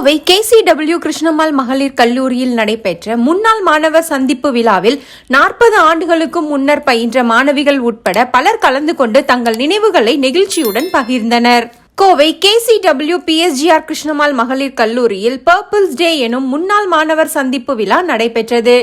கோவை கேசிடபிள்யூ கிருஷ்ணம்மாள் மகளிர் கல்லூரியில் நடைபெற்ற முன்னாள் மாணவர் சந்திப்பு விழாவில் நாற்பது ஆண்டுகளுக்கும் முன்னர் பயின்ற மாணவிகள் உட்பட பலர் கலந்து கொண்டு தங்கள் நினைவுகளை நெகிழ்ச்சியுடன் பகிர்ந்தனர். கோவை கேசிடபிள்யூ பிஎஸ்ஜிஆர் கிருஷ்ணமால் மகளிர் கல்லூரியில் பர்பிள்ஸ் டே எனும் முன்னாள் மாணவர் சந்திப்பு விழா நடைபெற்றது.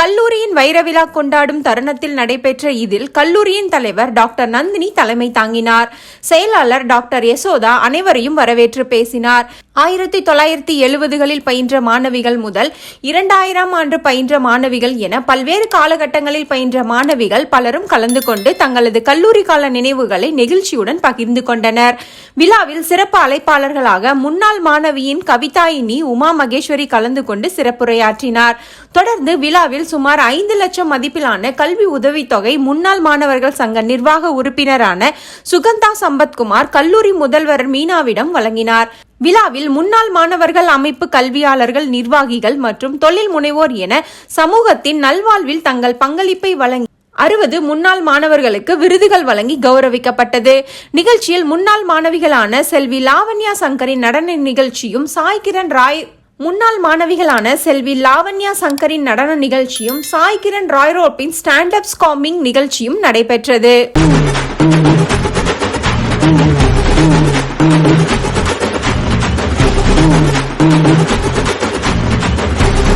கல்லூரியின் வைர விழா கொண்டாடும் தருணத்தில் நடைபெற்ற இதில் கல்லூரியின் தலைவர் டாக்டர் நந்தினி தலைமை தாங்கினார். செயலாளர் டாக்டர் யசோதா அனைவரையும் வரவேற்று பேசினார். ஆயிரத்தி தொள்ளாயிரத்தி எழுபதுகளில் பயின்ற மாணவிகள் முதல் இரண்டாயிரம் ஆண்டு பயின்ற மாணவிகள் என பல்வேறு காலகட்டங்களில் பயின்ற மாணவிகள் பலரும் கலந்து கொண்டு தங்களது கல்லூரி கால நினைவுகளை நெகிழ்ச்சியுடன் பகிர்ந்து கொண்டனர். விழா விழாவில் சிறப்பு அழைப்பாளர்களாக முன்னாள் மாணவியின் கவிதாயினி உமா மகேஸ்வரி கலந்து கொண்டு சிறப்புரையாற்றினார். தொடர்ந்து விழாவில் சுமார் ஐந்து லட்சம் மதிப்பிலான கல்வி உதவித்தொகை முன்னாள் மாணவர்கள் சங்க நிர்வாக உறுப்பினரான சுகந்தா சம்பத்குமார் கல்லூரி முதல்வர் மீனாவிடம் வழங்கினார். விழாவில் முன்னாள் மாணவர்கள் அமைப்பு கல்வியாளர்கள் நிர்வாகிகள் மற்றும் தொழில் முனைவோர் என சமூகத்தின் நல்வாழ்வில் தங்கள் பங்களிப்பை வழங்கி அறுபது முன்னாள் மாணவர்களுக்கு விருதுகள் வழங்கி கௌரவிக்கப்பட்டது. நிகழ்ச்சியில் முன்னாள் மாணவிகளான செல்வி லாவண்யா சங்கரின் நடன நிகழ்ச்சியும் சாய் கிரண் ராய் முன்னாள் மாணவிகளான செல்வி லாவண்யா சங்கரின் நடன நிகழ்ச்சியும் சாய் கிரண் ராய்ரோப்பின் ஸ்டாண்ட் அப் ஸ்காமிங் நிகழ்ச்சியும் நடைபெற்றது.